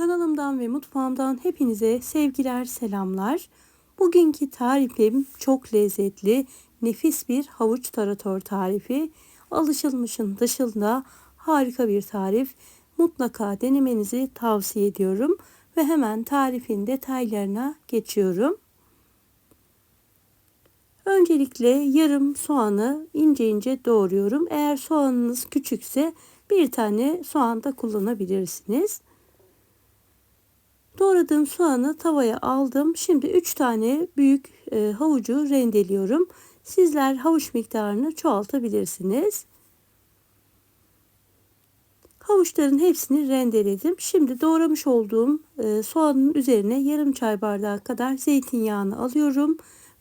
Kanalımdan ve mutfağımdan hepinize sevgiler, selamlar. Bugünkü tarifim çok lezzetli, nefis bir havuç tarator tarifi. Alışılmışın dışında harika bir tarif. Mutlaka denemenizi tavsiye ediyorum ve hemen tarifin detaylarına geçiyorum. Öncelikle yarım soğanı ince ince doğruyorum. Eğer soğanınız küçükse bir tane soğan da kullanabilirsiniz. Doğradığım soğanı tavaya aldım. Şimdi 3 tane büyük e, havucu rendeliyorum. Sizler havuç miktarını çoğaltabilirsiniz. Havuçların hepsini rendeledim. Şimdi doğramış olduğum e, soğanın üzerine yarım çay bardağı kadar zeytinyağını alıyorum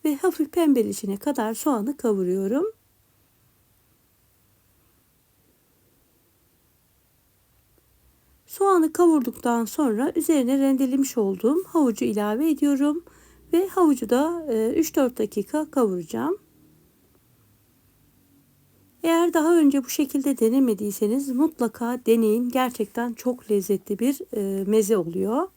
ve hafif pembeleşene kadar soğanı kavuruyorum. Soğanı kavurduktan sonra üzerine rendelemiş olduğum havucu ilave ediyorum ve havucu da 3-4 dakika kavuracağım. Eğer daha önce bu şekilde denemediyseniz mutlaka deneyin. Gerçekten çok lezzetli bir e, meze oluyor.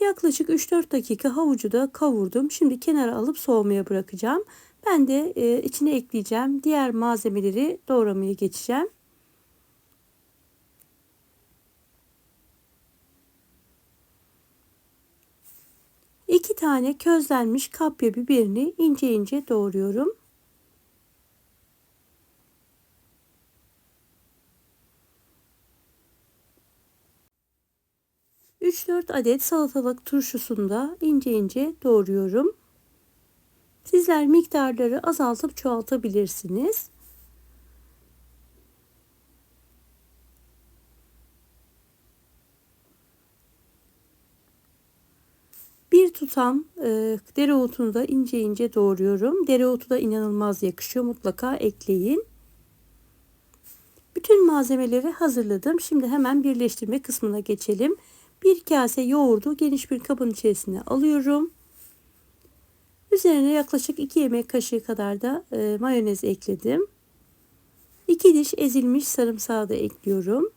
Yaklaşık 3-4 dakika havucu da kavurdum. Şimdi kenara alıp soğumaya bırakacağım. Ben de e, içine ekleyeceğim. Diğer malzemeleri doğramaya geçeceğim. İki tane közlenmiş kapya biberini ince ince doğruyorum. 3-4 adet salatalık turşusunu da ince ince doğruyorum. Sizler miktarları azaltıp çoğaltabilirsiniz. Bir tutam e, dereotunu da ince ince doğruyorum. Dereotu da inanılmaz yakışıyor. Mutlaka ekleyin. Bütün malzemeleri hazırladım. Şimdi hemen birleştirme kısmına geçelim. Bir kase yoğurdu geniş bir kabın içerisine alıyorum. Üzerine yaklaşık 2 yemek kaşığı kadar da e, mayonez ekledim. 2 diş ezilmiş sarımsağı da ekliyorum.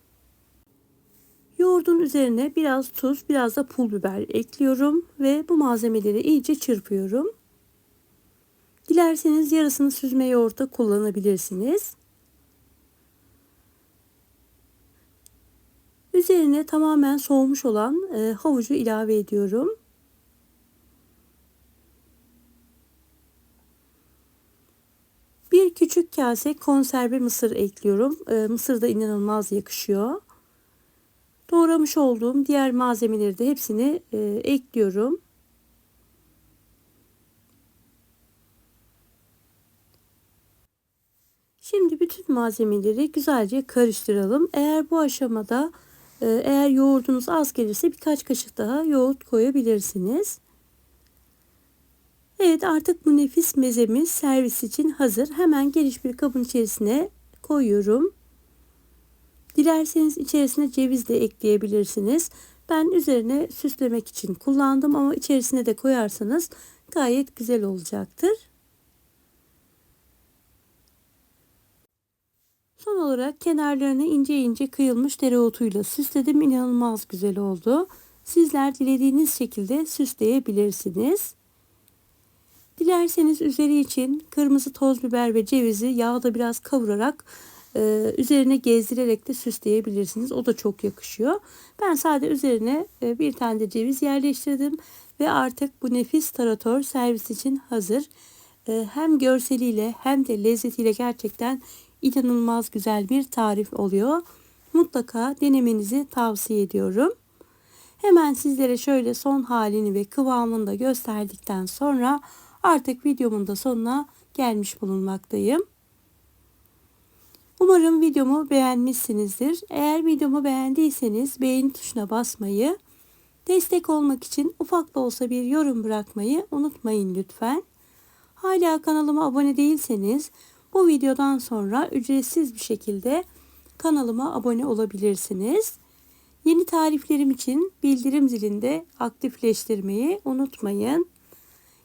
Yoğurdun üzerine biraz tuz, biraz da pul biber ekliyorum ve bu malzemeleri iyice çırpıyorum. Dilerseniz yarısını süzme yoğurtta kullanabilirsiniz. Üzerine tamamen soğumuş olan e, havucu ilave ediyorum. Bir küçük kase konserve mısır ekliyorum. E, mısır da inanılmaz yakışıyor. Doğramış olduğum diğer malzemeleri de hepsini e, ekliyorum. Şimdi bütün malzemeleri güzelce karıştıralım. Eğer bu aşamada ee, eğer yoğurdunuz az gelirse birkaç kaşık daha yoğurt koyabilirsiniz. Evet artık bu nefis mezemiz servis için hazır. Hemen geniş bir kabın içerisine koyuyorum. Dilerseniz içerisine ceviz de ekleyebilirsiniz. Ben üzerine süslemek için kullandım ama içerisine de koyarsanız gayet güzel olacaktır. Son olarak kenarlarını ince ince kıyılmış dereotuyla süsledim. İnanılmaz güzel oldu. Sizler dilediğiniz şekilde süsleyebilirsiniz. Dilerseniz üzeri için kırmızı toz biber ve cevizi yağda biraz kavurarak e, üzerine gezdirerek de süsleyebilirsiniz. O da çok yakışıyor. Ben sadece üzerine e, bir tane de ceviz yerleştirdim ve artık bu nefis tarator servis için hazır. E, hem görseliyle hem de lezzetiyle gerçekten inanılmaz güzel bir tarif oluyor. Mutlaka denemenizi tavsiye ediyorum. Hemen sizlere şöyle son halini ve kıvamını da gösterdikten sonra artık videomun da sonuna gelmiş bulunmaktayım. Umarım videomu beğenmişsinizdir. Eğer videomu beğendiyseniz beğeni tuşuna basmayı, destek olmak için ufak da olsa bir yorum bırakmayı unutmayın lütfen. Hala kanalıma abone değilseniz bu videodan sonra ücretsiz bir şekilde kanalıma abone olabilirsiniz. Yeni tariflerim için bildirim zilinde aktifleştirmeyi unutmayın.